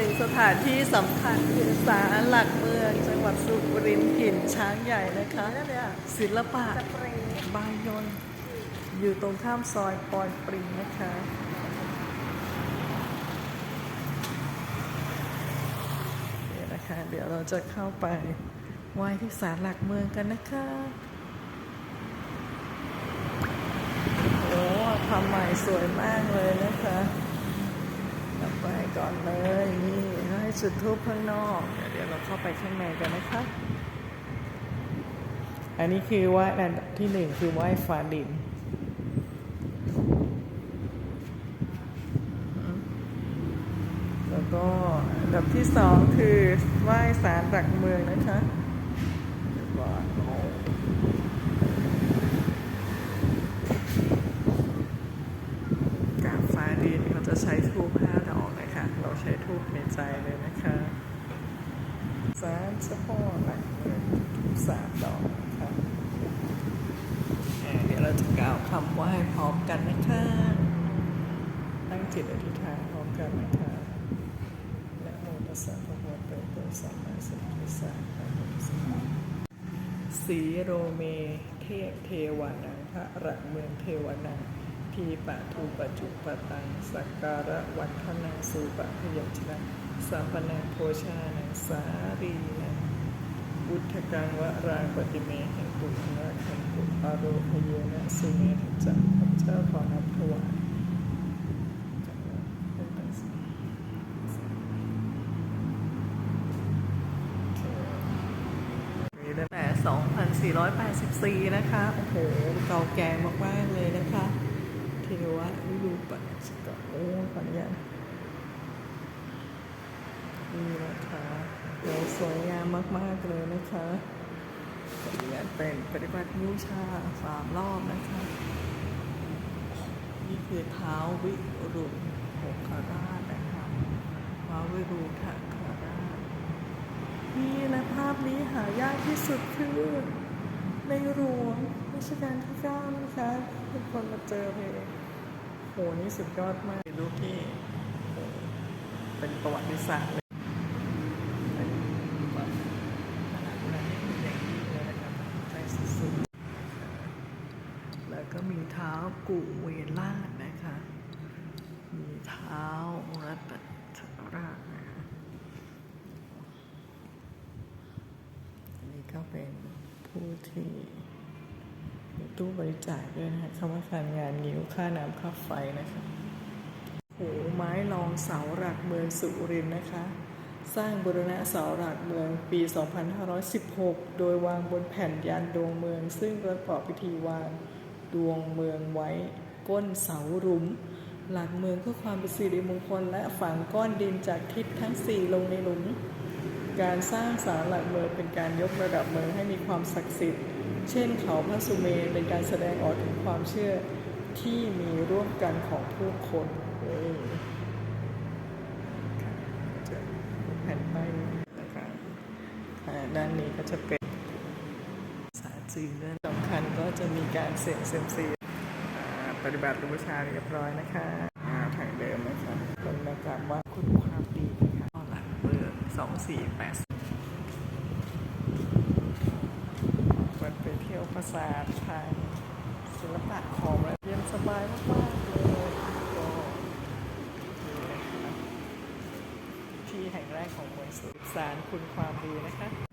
หนึ่งสถานที่สำคัญคือศาลหลักเมือง จังหวัดสุรินทร์ถิ่นช้างใหญ่นะคะ ศิลปะบางยนต์อยู่ตรงข้ามซอยปอยปริงนะคะเนี่นะคะ เดี๋ยวเราจะเข้าไปไหว้ที่ศาลหลักเมืองกันนะคะโอ้ทำใหม่สวยมากเลยนะคะ กลับไปก่อนเลยนี่ให้จุดทูปข้างนอก เดี๋ยวเราเข้าไปข้างในกันนะคะ อันนี้คือว้อันดับที่หนึ่งคือไหว้ฟ้าดินแล้วก็อันดับที่สองคือไหว้ศาลหลักเมืองนะคะก่อนโอ้กราบฟ้าดินเขาจะใช้ทูบห้ เราใช้ทูบในใจเลยนะคะสามเฉพาะหลักเมืองทูบสามดอกนะคะอ่าเดี๋ยวเราจะกล่าวคำไหว้พร้อมกันนะคะตั้งจิตอธิษฐานพร้อมกันนะคะนะโมตัสสะภะคะวะโตอะระหะโตสัมมาสัมพุทธัสสะนะโมตัสสะสีโรเมเทพเทวานังพระรักเมืองเทวานัง ทีปะทูปะจุปะตังสักการะวันทนังสูปะพยัญชนะสัมปนังโพชานังสารีนังอุทธกังวรางปฏิเมหังตุนะขันตุอโรพเยนะสุเมธจักข้าพเจ้าขอนับถวายมีตั้งแต่ 2484 นะคะ โอ้โหเก่าแก่มากๆเลยนะคะเท วะวิรูปัสกะโอ้ขออนุญาตนี่นะคะเดี๋ยวสวยงามมาก ๆ เลยนะคะขออนุญาตเป็นปฏิบัติบูชาสามรอบนะคะ นี่คือเท้าวิรุณหกขาราชนะคะท้าวิรุธคาราชนี่และภาพนี้หายากที่สุดคือในหลวงรัชกาลที่เก้านะคะทุกคนมาเจอเลยโหนี่สุดยอดมากเป็นรูปที่โหเป็นประวัติศาสตร์เลยเป็นแบบขนาดนั้นอย่เลยนะคะใจสุดๆแล้วก็มีเท้ากุเวลาชนะคะ มีเท้ารัตนราชนะคะอันนี้ก็เป็นผู้ที่ ตู้บริจาคด้วยนะคะคำว่าการงานนิ้วค่าน้ำค่าไฟนะคะโหไม้รองเสาหลักเมืองสุรินทร์นะคะ สร้างบูรณะเสาหลักเมืองปี 2516 โดยวางบนแผ่นยานดวงเมือง ซึ่งประกอบพิธีวางดวงเมืองไว้ก้นเสาหลุมหลักเมืองเพื่อความเป็นสิริมงคล และฝังก้อนดินจากทิศทั้ง 4 ลงในหลุม การสร้างศาลหลักเมืองเป็นการยกระดับเมืองให้มีความศักดิ์สิทธิ์ เช่นเขาพระสุเมรุเป็นการแสดงออกถึงความเชื่อที่มีร่วมกันของผู้คนเออจะแผ่นป้ายนี้นะคะอ่าด้านนี้ก็จะเป็นภาษาจีนด้วยสำคัญก็จะมีการเสี่ยงเซยมซีอ่าปฏิบัติบูชาเรียบร้อยนะคะอ่าทางเดิมนะคะคนมากราบไหว่าคุณความดีนะคะหลักเมืองสองสี่แปด มันไปเที่ ยวปราสาททางศิลปะของมันเย็นสบายมากๆเลยก็นี่นที่แห่งแรกของเมืองสุสารคุณความดีนะคะ